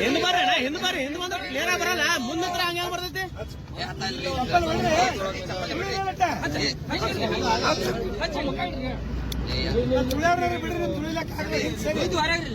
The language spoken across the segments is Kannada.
ಹಿಂದ್ ಬರ್ರಿ ಅಣ್ಣ ಹಿಂದ್ ಬರ್ರಿ ಹಿಂದ್ ಬಂದ್ರೆ. ಕ್ಲಿಯರ್ ಬರಲ್ಲ. ಮುಂದಂತ್ರ ಹಂಗೆ ಬರ್ತೈತಿ? ಬಿಡ್ರಿ ತುಳಿಲಕ್ಕೆ ಆಗಲಿ ಸರಿ ಇದು ಹೊರಗ್ರಿ.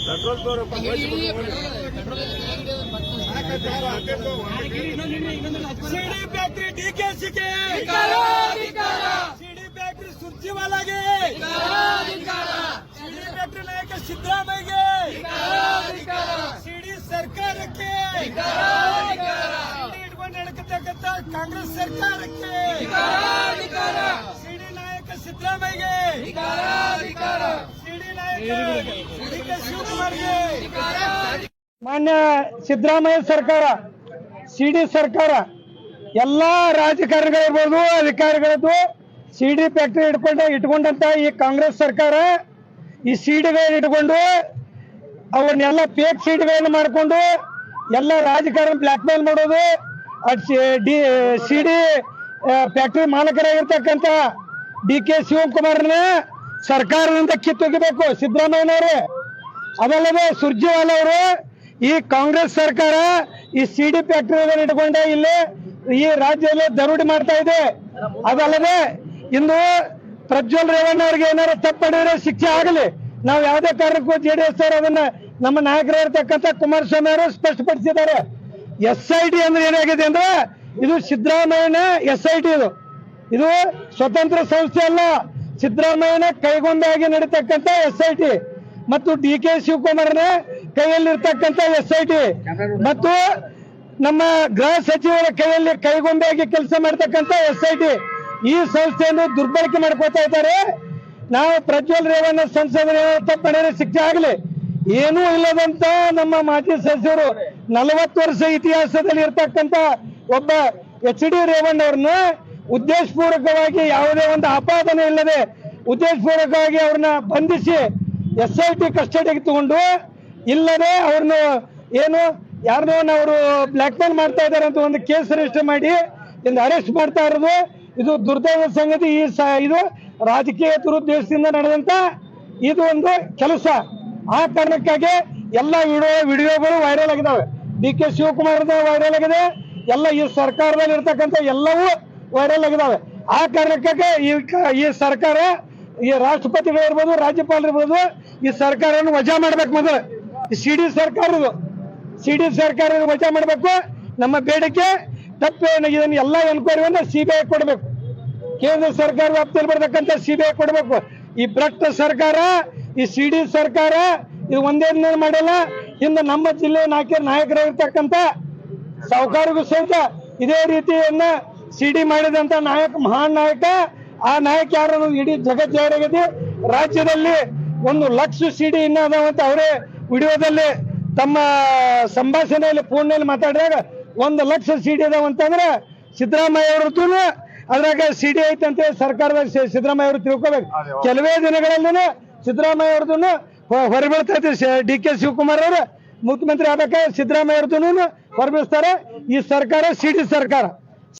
ಪೆಟ್ರೋಲ್ ತೋರಪ್ಪ ಸಿಡಿ ಫ್ಯಾಕ್ಟ್ರಿ ಡಿಕೆಸಿಗೆ ಸಿಡಿ ಫ್ಯಾಕ್ಟ್ರಿ ಸುರ್ಜಿವಾಲಾಗೆ ಸಿಡಿ ಫ್ಯಾಕ್ಟ್ರಿ ನಾಯಕ ಸಿದ್ದರಾಮಯ್ಯಗೆ ಸಿಡಿ ಸರ್ಕಾರಕ್ಕೆ ಸಿಡಿ ಇಟ್ಕೊಂಡು ನಡ್ಕತಕ್ಕಂತ ಕಾಂಗ್ರೆಸ್ ಸರ್ಕಾರಕ್ಕೆ ಸಿಡಿ ನಾಯಕ ಸಿದ್ದರಾಮಯ್ಯಗೆ ಸಿಡಿ ನಾಯಕ ಡಿ ಕೆ ಶಿವಕುಮಾರ್ಗೆ ಮಾನ್ಯ ಸಿದ್ದರಾಮಯ್ಯ ಸರ್ಕಾರ ಸಿಡಿ ಸರ್ಕಾರ, ಎಲ್ಲಾ ರಾಜಕಾರಣಿಗಳಿರ್ಬೋದು ಅಧಿಕಾರಿಗಳದ್ದು ಸಿಡಿ ಫ್ಯಾಕ್ಟರಿ ಇಟ್ಕೊಂಡ ಇಟ್ಕೊಂಡಂತ ಈ ಕಾಂಗ್ರೆಸ್ ಸರ್ಕಾರ ಈ ಸಿಡಿಗಳನ್ನ ಇಟ್ಕೊಂಡು ಅವನ್ನೆಲ್ಲ ಫೇಕ್ ಸೀಟ್ಗಳನ್ನ ಮಾಡಿಕೊಂಡು ಎಲ್ಲ ರಾಜಕಾರಣ ಬ್ಲಾಕ್ ಮೇಲ್ ಮಾಡೋದು ಡಿ, ಸಿ ಡಿ ಫ್ಯಾಕ್ಟರಿ ಮಾಲಕರಾಗಿರ್ತಕ್ಕಂಥ ಡಿ ಕೆ ಶಿವಕುಮಾರ್ನ ಸರ್ಕಾರದಿಂದ ಕಿತ್ತೊಗಿಬೇಕು ಸಿದ್ದರಾಮಯ್ಯನವರು. ಅದಲ್ಲದೆ ಸುರ್ಜೇವಾಲ ಅವರು ಈ ಕಾಂಗ್ರೆಸ್ ಸರ್ಕಾರ ಈ ಸಿ ಡಿ ಫ್ಯಾಕ್ಟರಿ ಇಟ್ಕೊಂಡೆ ಇಲ್ಲಿ ಈ ರಾಜ್ಯದಲ್ಲಿ ದರೋಡೆ ಮಾಡ್ತಾ ಇದೆ. ಅದಲ್ಲದೆ ಇಂದು ಪ್ರಜ್ವಲ್ ರೇವಣ್ಣ ಅವ್ರಿಗೆ ಏನಾರು ತಪ್ಪಡಿದ್ರೆ ಶಿಕ್ಷೆ ಆಗಲಿ. ನಾವು ಯಾವುದೇ ಕಾರಣಕ್ಕೂ ಜೆ ಡಿ ಎಸ್ ಅವರು ಅದನ್ನ ನಮ್ಮ ನಾಯಕರಿರ್ತಕ್ಕಂಥ ಕುಮಾರಸ್ವಾಮಿ ಅವರು ಸ್ಪಷ್ಟಪಡಿಸಿದ್ದಾರೆ. ಎಸ್ ಐ ಟಿ ಅಂದ್ರೆ ಏನಾಗಿದೆ ಅಂದ್ರೆ ಇದು ಸಿದ್ದರಾಮಯ್ಯನ ಎಸ್ ಐ ಟಿ ಇದು. ಇದು ಸ್ವತಂತ್ರ ಸಂಸ್ಥೆ ಅಲ್ಲ. ಸಿದ್ದರಾಮಯ್ಯನ ಕೈಗೊಂಬೆಯಾಗಿ ನಡೀತಕ್ಕಂಥ ಎಸ್ ಐ ಟಿ ಮತ್ತು ಡಿ ಕೆ ಶಿವಕುಮಾರ್ನ ಕೈಯಲ್ಲಿರ್ತಕ್ಕಂಥ ಎಸ್ ಐ ಟಿ. ಮತ್ತು ನಮ್ಮ ಗೃಹ ಸಚಿವರ ಕೈಯಲ್ಲಿ ಕೈಗೊಂಬೆಯಾಗಿ ಕೆಲಸ ಮಾಡ್ತಕ್ಕಂಥ ಎಸ್ ಐ ಟಿ. ಈ ಸಂಸ್ಥೆಯನ್ನು ದುರ್ಬಳಕೆ ಮಾಡ್ಕೋತಾ ಇದ್ದಾರೆ. ನಾವು ಪ್ರಜ್ವಲ್ ರೇವಣ್ಣ ಸಂಸದ ತಪ್ಪಣೆ ಶಿಕ್ಷೆ ಆಗಲಿ. ಏನೂ ಇಲ್ಲದಂತ ನಮ್ಮ ಮಾಜಿ ಸಚಿವರು ನಲವತ್ತು ವರ್ಷ ಇತಿಹಾಸದಲ್ಲಿ ಇರ್ತಕ್ಕಂಥ ಒಬ್ಬ ಎಚ್ ಡಿ ರೇವಣ್ಣ ಅವ್ರನ್ನ ಉದ್ದೇಶಪೂರ್ವಕವಾಗಿ ಯಾವುದೇ ಒಂದು ಆಪಾದನೆ ಇಲ್ಲದೆ ಉದ್ದೇಶಪೂರ್ವಕವಾಗಿ ಅವ್ರನ್ನ ಬಂಧಿಸಿ ಎಸ್ ಐ ಟಿ ಕಸ್ಟಡಿಗೆ ತಗೊಂಡು ಇಲ್ಲದೆ ಅವ್ರನ್ನ ಏನು ಯಾರನ್ನೋ ಅವರು ಬ್ಲಾಕ್ ಮೇಲ್ ಮಾಡ್ತಾ ಇದ್ದಾರೆ ಅಂತ ಒಂದು ಕೇಸ್ ರಿಜಿಸ್ಟರ್ ಮಾಡಿ ಇಂದ ಅರೆಸ್ಟ್ ಮಾಡ್ತಾ ಇರೋದು. ಇದು ದುರ್ದೈವ ಸಂಗತಿ ಈ ಇದು ರಾಜಕೀಯ ದುರುದ್ದೇಶದಿಂದ ನಡೆದಂತ ಇದು ಒಂದು ಕೆಲಸ. ಆ ಕಾರಣಕ್ಕಾಗಿ ಎಲ್ಲ ವಿಡಿಯೋ ವಿಡಿಯೋಗಳು ವೈರಲ್ ಆಗಿದಾವೆ. ಡಿ ಕೆ ಶಿವಕುಮಾರ್ ವೈರಲ್ ಆಗಿದೆ. ಎಲ್ಲ ಈ ಸರ್ಕಾರದಲ್ಲಿ ಇರ್ತಕ್ಕಂಥ ಎಲ್ಲವೂ ವೈರಲ್ ಆಗಿದಾವೆ. ಆ ಕಾರಣಕ್ಕಾಗಿ ಈ ಕ- ಈ ರಾಷ್ಟ್ರಪತಿಗಳು ಇರ್ಬೋದು ರಾಜ್ಯಪಾಲರಿರ್ಬೋದು ಈ ಸರ್ಕಾರವನ್ನು ವಜಾ ಮಾಡ್ಬೇಕು ಮೊದಲು. ಸರ್ಕಾರ ಇದು ಸಿ ಡಿ ಸರ್ಕಾರ ವಜಾ ಮಾಡಬೇಕು. ನಮ್ಮ ಬೇಡಿಕೆ ತಪ್ಪೇನು ಇದನ್ನು ಎಲ್ಲ ಎನ್ಕ್ವೈರಿಯನ್ನು ಸಿ ಬಿ ಐ ಕೊಡಬೇಕು. ಕೇಂದ್ರ ಸರ್ಕಾರ ವ್ಯಾಪ್ತಿಯಲ್ಲಿ ಬರ್ತಕ್ಕಂಥ ಸಿ ಬಿ ಐ ಕೊಡಬೇಕು. ಈ ಭ್ರಷ್ಟ ಸರ್ಕಾರ, ಈ ಸಿ ಡಿ ಸರ್ಕಾರ, ಇದು ಒಂದೇ ದಿನ ಮಾಡಲ್ಲ. ಇನ್ನು ನಮ್ಮ ಜಿಲ್ಲೆ ನಾಯಕರು, ನಾಯಕರಾಗಿರ್ತಕ್ಕಂಥ ಸಾಹುಕಾರಿಗೂ ಸಹಿತ ಇದೇ ರೀತಿಯನ್ನ ಸಿಡಿ ಮಾಡಿದಂತ ನಾಯಕ, ಮಹಾನ್ ನಾಯಕ ಆ ನಾಯಕ ಯಾರು ಅನ್ನೋದು ಇಡೀ ಜಗತ್ ಜಾರಿಯಾಗಿದೆ ರಾಜ್ಯದಲ್ಲಿ ಒಂದು ಲಕ್ಷ ಸಿಡಿ ಇನ್ನ ಅದಾವಂತ ಅವರೇ ವಿಡಿಯೋದಲ್ಲಿ ತಮ್ಮ ಸಂಭಾಷಣೆಯಲ್ಲಿ ಫೋನ್ನಲ್ಲಿ ಮಾತಾಡಿದಾಗ ಒಂದು ಲಕ್ಷ ಸಿಡಿ ಅದಾವಂತಂದ್ರೆ ಸಿದ್ದರಾಮಯ್ಯ ಅವ್ರದ್ದು ಅದ್ರಾಗ ಸಿಡಿ ಐತೆ ಅಂತ ಹೇಳಿ ಸರ್ಕಾರದಾಗ ಸಿದ್ದರಾಮಯ್ಯ ಅವರು ತಿಳ್ಕೊಬೇಕು. ಕೆಲವೇ ದಿನಗಳಲ್ಲಿ ಸಿದ್ದರಾಮಯ್ಯ ಅವ್ರದ್ದು ಹೊರಬೀಳ್ತಾ ಡಿ ಕೆ ಶಿವಕುಮಾರ್ ಅವರು ಮುಖ್ಯಮಂತ್ರಿ ಆಗ್ಬೇಕಾದ್ರೆ ಸಿದ್ದರಾಮಯ್ಯ ಅವ್ರದ್ದು ಹೊರಬೀಳಿಸ್ತಾರೆ. ಈ ಸರ್ಕಾರ ಸಿಡಿ ಸರ್ಕಾರ.